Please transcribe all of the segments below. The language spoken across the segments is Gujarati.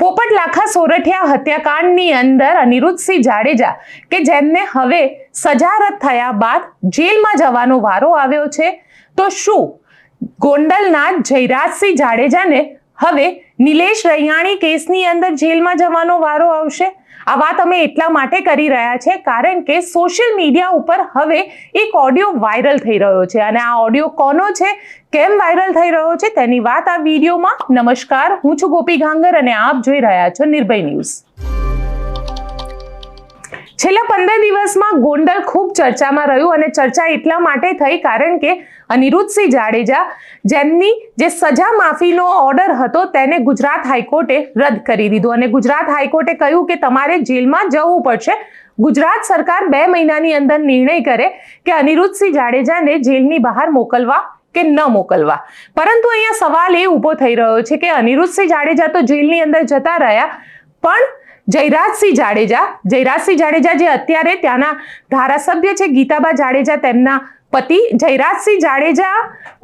પોપટ લાખા સોરઠિયા હત્યાકાંડની અંદર અનિરુદ્ધસિંહ જાડેજા કે જેમને હવે સજારત થયા બાદ જેલમાં જવાનો વારો આવ્યો છે, તો શું ગોંડલના જયરાજસિંહ જાડેજાને હવે નિલેશ રૈયાણી કેસની અંદર જેલમાં જવાનો વારો આવશે? આ વાત અમે એટલા માટે કરી રહ્યા છે કારણ કે સોશિયલ મીડિયા ઉપર હવે એક ઓડિયો વાયરલ થઈ રહ્યો છે અને આ ઓડિયો કોનો છે? કેમ વાયરલ થઈ રહ્યો છે? તેની વાત આ વિડીયોમાં. નમસ્કાર, હું છું ગોપી ગાંગર અને આપ જોઈ રહ્યા છો નિર્ભય ન્યૂઝ. છેલ્લા પંદર દિવસમાં ગોંડલ ખૂબ ચર્ચામાં રહ્યું અને ચર્ચા એટલા માટે થઈ કારણ કે અનિરુદ્ધસિંહ જાડેજા જેમની જે સજા માફીનો ઓર્ડર હતો તેને ગુજરાત હાઈકોર્ટે રદ કરી દીધો. અને ગુજરાત હાઈકોર્ટે કહ્યું કે તમારે જેલમાં જવું પડશે. ગુજરાત સરકાર બે મહિનાની અંદર નિર્ણય કરે કે અનિરુદ્ધસિંહ જાડેજાને જેલની બહાર મોકલવા કે ન મોકલવા. પરંતુ અહીંયા સવાલ એ ઊભો થઈ રહ્યો છે કે અનિરુદ્ધસિંહ જાડેજા તો જેલની અંદર જતા રહ્યા, પણ જયરાજસિંહ જાડેજા. જયરાજસિંહ જાડેજા જે અત્યારે ત્યાંના ધારાસભ્ય છે, ગીતાબા જાડેજા તેમના પતિ. જયરાજસિંહ જાડેજા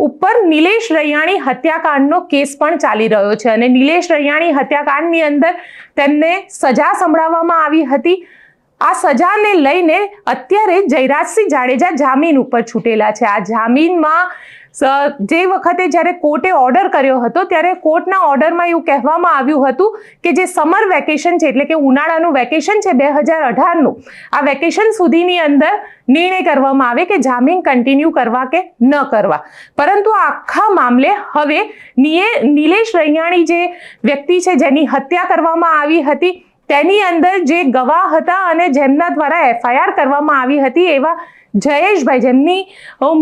ઉપર નિલેશ રૈયાણી હત્યાકાંડનો કેસ પણ ચાલી રહ્યો છે અને નિલેશ રૈયાણી હત્યાકાંડની અંદર તેમને સજા સંભળાવવામાં આવી હતી. આ સજાને લઈને અત્યારે જયરાજસિંહ જાડેજા જામીન ઉપર છૂટેલા છે. આ જામીનમાં જે વખતે જ્યારે કોર્ટે ઓર્ડર કર્યો હતો, ત્યારે કોર્ટના ઓર્ડરમાં એવું કહેવામાં આવ્યું હતું કે જે સમર વેકેશન છે, એટલે કે ઉનાળાનું વેકેશન છે, બે હજાર અઢારનું, આ વેકેશન સુધીની અંદર નિર્ણય કરવામાં આવે કે જામીન કન્ટિન્યુ કરવા કે ન કરવા. પરંતુ આખા મામલે હવે નિલેશ રૈયાણી જે વ્યક્તિ છે, જેની હત્યા કરવામાં આવી હતી, તેની અંદર જે ગવાહ હતા અને જેમના દ્વારા એફઆઈઆર કરવામાં આવી હતી, એવા જયેશભાઈ, જેમની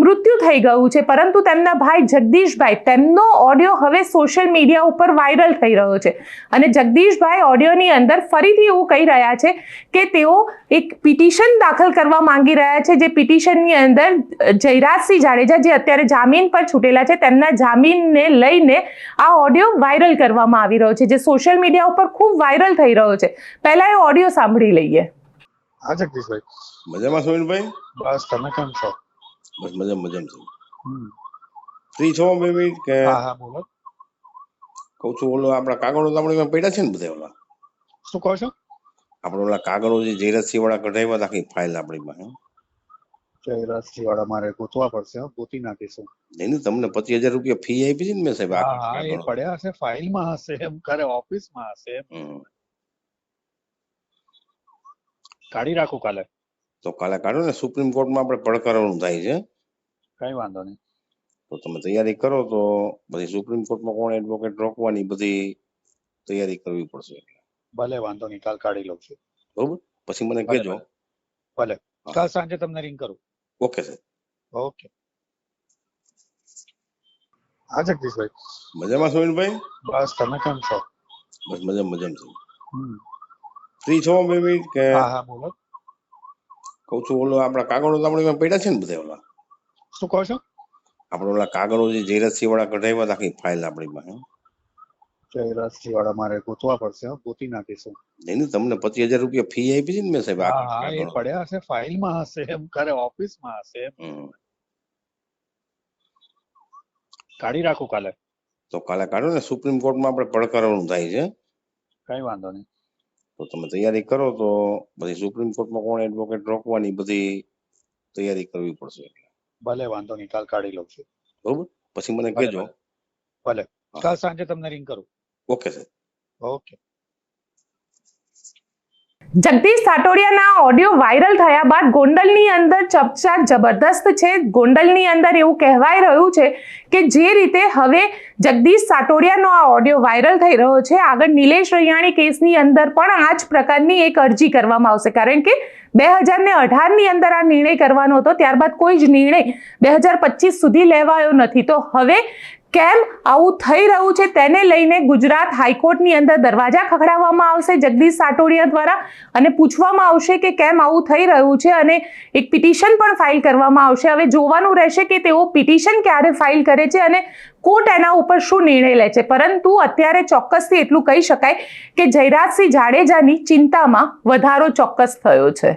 મૃત્યુ થઈ ગયું છે. પરંતુ તેમના ભાઈ જગદીશભાઈ, તેમનો ઓડિયો હવે સોશિયલ મીડિયા ઉપર વાયરલ થઈ રહ્યો છે. અને જગદીશભાઈ ઓડિયોની અંદર ફરીથી એવું કહી રહ્યા છે કે તેઓ એક પિટિશન દાખલ કરવા માંગી રહ્યા છે, જે પિટિશનની અંદર જયરાજસિંહ જાડેજા, જે અત્યારે જામીન પર છૂટેલા છે, તેમના જામીનને લઈને આ ઓડિયો વાયરલ કરવામાં આવી રહ્યો છે, જે સોશિયલ મીડિયા ઉપર ખૂબ વાયરલ થઈ રહ્યો છે. પહેલાં એ ઓડિયો સાંભળી લઈએ. હા જગદીશભાઈ. મજામાં સુનિલભાઈ બસ તમે કેમ છો? બસ મજા મજામાં છું. ફ્રી છો બે મિનિટ કે? હા હા બોલો. કહું છું ઓલો આપણા કાગળો આપણે પડ્યા છે ને બધા ઓલા? શું કહો છો? આપણે ઓલા કાગળો જે જયરાજસિંહ વાળા કઢાવ્યા હતા આખી ફાઇલ આપણી પાસે. જયરાજસિંહ વાળા મારે ગોતવા પડશે હો, ગોતી નાખીશું. નહીં નહીં તમને પચીસ હજાર રૂપિયા ફી આપી છે ને મેં સાહેબ હા એ પડ્યા હશે ફાઇલમાં હશે એમ કરે ઓફિસમાં હશે એમ. કાઢી રાખું કાલે? તો કાલે કાઢો ને. સુપ્રીમ કોર્ટમાં આપણે પડકારવાનું થાય છે. કઈ વાંધો નહીં. તો તમે તૈયારી કરો તો પછી સુપ્રીમ કોર્ટમાં કોણ એડવોકેટ રોકવાની બધી તૈયારી કરવી પડશે. ભલે વાંધો નહીં. કાલ કાઢી લઉં છું. બરોબર? પછી મને કહેજો. ભલે. કાલ સાંજે તમને રિંગ કરું. Okay sir okay. હા જગદીશભાઈ. મજામાં સુનિલભાઈ બસ તમે કેમ છો? બસ મજા મજામાં છું. ફ્રી છો બે મિનિટ કે હા હા બોલો. કહું છું ઓલો આપણા કાગળો તો આપણે પડ્યા છે ને બધા ઓલા? શું કહો છો? આપણે ઓલા કાગળો જે જયરાજસિંહ વાળા કઢાવ્યા હતા આખી ફાઇલ આપણી પાસે. જયરાજસિંહ વાળા મારે ગોતવા પડશે ગોતી નાખીશું. નહીં નહીં તમને પચીસ હજાર રૂપિયા ફી આપી છે ને મેં સાહેબ હા એ પડ્યા હશે ફાઇલમાં હશે એમ કરે ઓફિસમાં હશે કાઢી રાખું કાલે? તો કાલે કાઢો ને સુપ્રીમ કોર્ટમાં આપણે પડકારવાનું થાય છે. કઈ વાંધો નહીં. તો તમે તૈયારી કરો તો પછી સુપ્રીમ કોર્ટમાં કોણ એડવોકેટ રોકવાની બધી તૈયારી કરવી પડશે ભલે વાંધો નહીં કાલ કાઢી લઉં છું. બરોબર? પછી મને કહેજો. ભલે. કાલ સાંજે તમને રિંગ કરું. Okay sir okay. જગદીશ સાટોડિયાના ઓડિયો વાયરલ થયા બાદ ગોંડલની અંદર ચર્ચા જબરદસ્ત છે. ગોંડલની અંદર એવું કહેવાય રહ્યું છે કે જે રીતે હવે જગદીશ સાટોડિયાનો આ ઓડિયો વાયરલ થઈ રહ્યો છે. આગળ નિલેશ રૈયાણી કેસની અંદર પણ આ જ પ્રકારની એક અરજી કરવામાં આવશે. કારણ કે બે હજાર ને અઢારની અંદર આ નિર્ણય કરવાનો હતો. ત્યારબાદ કોઈ જ નિર્ણય બે હજાર પચીસ સુધી લેવાયો નથી. તો હવે કેમ આવું થઈ રહ્યું છે તેને લઈને ગુજરાત હાઈકોર્ટની અંદર દરવાજા ખખડાવવામાં આવશે. જગદીશ સાટોડિયા દ્વારા અને પૂછવામાં આવશે કે કેમ આવું થઈ રહ્યું છે અને એક પિટિશન પણ ફાઇલ કરવામાં આવશે. હવે જોવાનું રહેશે કે તેઓ પિટિશન ક્યારે ફાઇલ કરે છે અને કોર્ટ એના ઉપર શું નિર્ણય લે છે. પરંતુ અત્યારે ચોક્કસથી એટલું કહી શકાય કે જયરાજસિંહ જાડેજાની ચિંતામાં વધારો ચોક્કસ થયો છે.